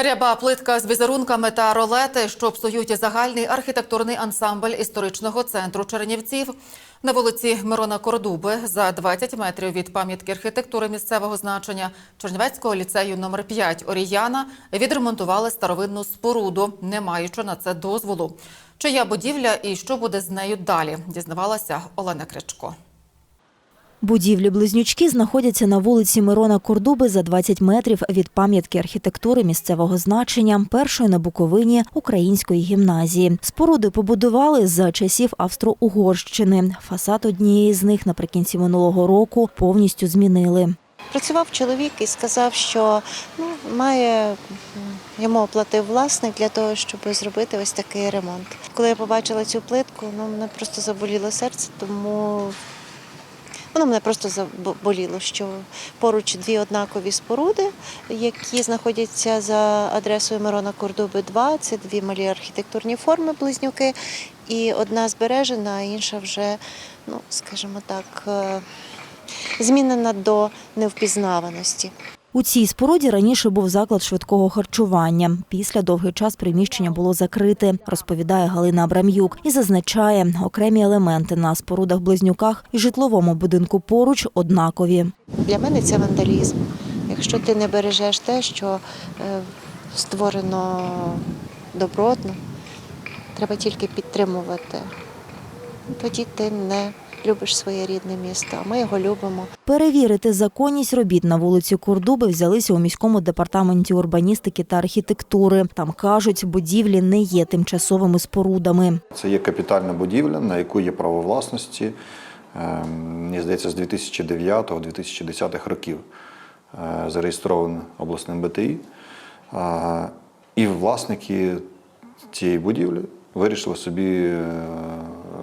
Ряба плитка з візерунками та ролети, що псують загальний архітектурний ансамбль історичного центру Чернівців. На вулиці Мирона Кордуби за 20 метрів від пам'ятки архітектури місцевого значення Чернівецького ліцею номер 5 Оріяна відремонтували старовинну споруду, не маючи на це дозволу. Чия будівля і що буде з нею далі, дізнавалася Олена Кричко. Будівлі-близнючки знаходяться на вулиці Мирона Кордуби за 20 метрів від пам'ятки архітектури місцевого значення першої на Буковині української гімназії. Споруди побудували за часів Австро-Угорщини. Фасад однієї з них наприкінці минулого року повністю змінили. Працював чоловік і сказав, що ну, має йому оплатив власник для того, щоб зробити ось такий ремонт. Коли я побачила цю плитку, ну мене просто заболіло серце, тому воно мене просто заболіло, що поруч дві однакові споруди, які знаходяться за адресою Мирона Кордуби 2, це дві малі архітектурні форми близнюки, і одна збережена, а інша вже, ну скажімо так. е, змінена до невпізнаваності. У цій споруді раніше був заклад швидкого харчування. Після довгий час приміщення було закрите, розповідає Галина Абрам'юк і зазначає, окремі елементи на спорудах-близнюках і житловому будинку поруч однакові. Для мене це вандалізм. Якщо ти не бережеш те, що е, створено добротно, треба тільки підтримувати. Тоді ти не любиш своє рідне місто, а ми його любимо. Перевірити законність робіт на вулиці Кордуби взялися у міському департаменті урбаністики та архітектури. Там кажуть, будівлі не є тимчасовими спорудами. Це є капітальна будівля, на яку є право власності, е, мені здається, з 2009-2010 років е, зареєстрована обласним БТІ. Е, І власники цієї будівлі вирішили собі е,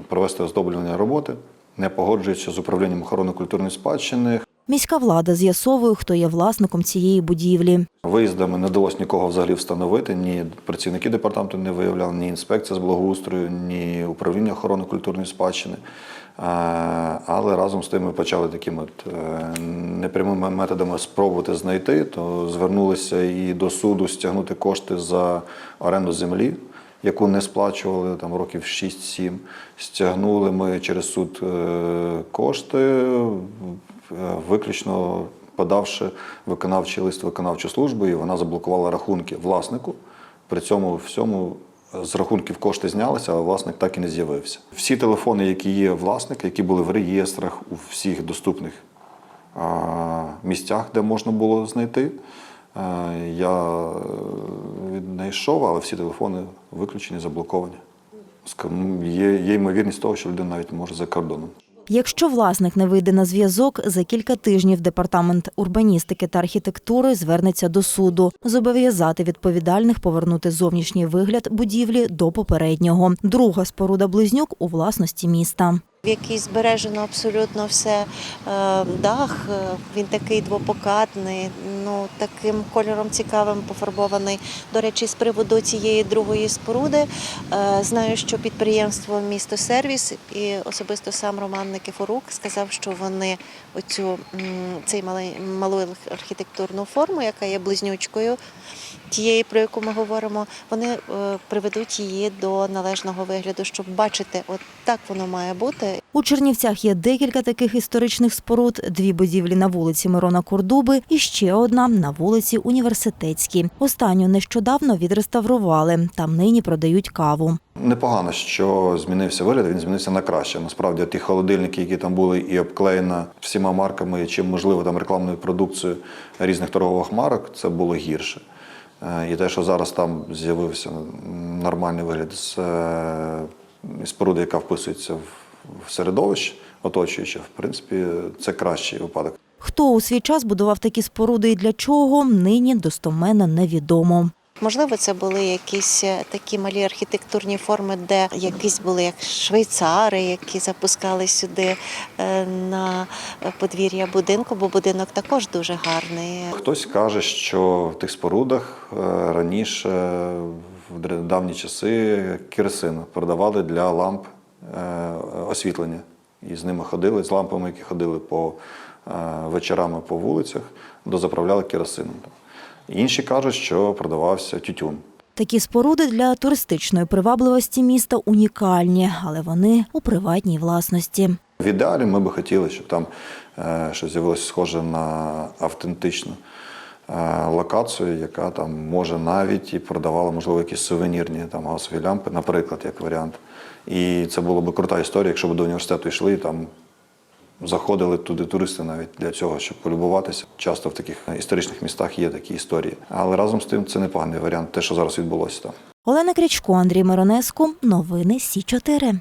провести оздоблювання роботи, не погоджуючи з управлінням охорони культурної спадщини. Міська влада з'ясовує, хто є власником цієї будівлі. Виїздами не вдалося нікого взагалі встановити. Ні працівники департаменту не виявляли, ні інспекція з благоустрою, ні управління охорони культурної спадщини. Але разом з тим ми почали такими от е, непрямими методами спробувати знайти, то звернулися і до суду стягнути кошти за оренду землі. Яку не сплачували там років 6-7. Стягнули ми через суд е, кошти, е, виключно подавши виконавчий лист виконавчу службу, і вона заблокувала рахунки власнику. При цьому всьому з рахунків кошти знялися, а власник так і не з'явився. Всі телефони, які є власника, які були в реєстрах у всіх доступних місцях, де можна було знайти. е, Я е, віднайшов, але всі телефони виключені, заблоковані. Є, є ймовірність того, що людина навіть може за кордоном. Якщо власник не вийде на зв'язок, за кілька тижнів департамент урбаністики та архітектури звернеться до суду, зобов'язати відповідальних повернути зовнішній вигляд будівлі до попереднього. Друга споруда близнюк у власності міста. В якій збережено абсолютно все. Е, Дах, е, він такий двопокатний, ну таким кольором цікавим пофарбований. До речі, з приводу цієї другої споруди е, знаю, що підприємство Місто Сервіс і особисто сам Роман Никифорук сказав, що вони оцю цей малий малу архітектурну форму, яка є близнючкою, тієї, про яку ми говоримо, вони приведуть її до належного вигляду, щоб бачити, от так воно має бути. У Чернівцях є декілька таких історичних споруд: дві будівлі на вулиці Мирона Кордуби і ще одна на вулиці Університетській. Останню нещодавно відреставрували. Там нині продають каву. Непогано, що змінився вигляд, він змінився на краще. Насправді, ті холодильники, які там були, і обклеєна всіма марками, чим можливо там рекламною продукцією різних торгових марок, це було гірше. Е, І те, що зараз там з'явився нормальний вигляд з е, споруди, яка вписується в в середовище оточуюче, в принципі, це кращий випадок. Хто у свій час будував такі споруди і для чого, нині достоменно невідомо. Можливо, це були якісь е, такі малі архітектурні форми, де якісь були як швейцари, які запускали сюди е, на подвір'я будинку, бо будинок також дуже гарний. Хтось каже, що в тих спорудах е, раніше, в давні часи, керосин продавали для ламп освітлення. І з ними ходили, з лампами, які ходили по е, вечорами по вулицях, дозаправляли керосином. Інші кажуть, що продавався тютюн. Такі споруди для туристичної привабливості міста унікальні, але вони у приватній власності. В ідеалі ми би хотіли, щоб там е, щось з'явилося схоже на автентичну е, локацію, яка там може навіть і продавала, можливо, якісь сувенірні там газові лямпи, наприклад, як варіант. І це була б крута історія, якщо б до університету йшли і там заходили туди туристи навіть для цього, щоб полюбуватися. Часто в таких історичних містах є такі історії. Але разом з тим це непоганий варіант, те, що зараз відбулося там. Олена Крячко, Андрій Миронеску. Новини Сі 4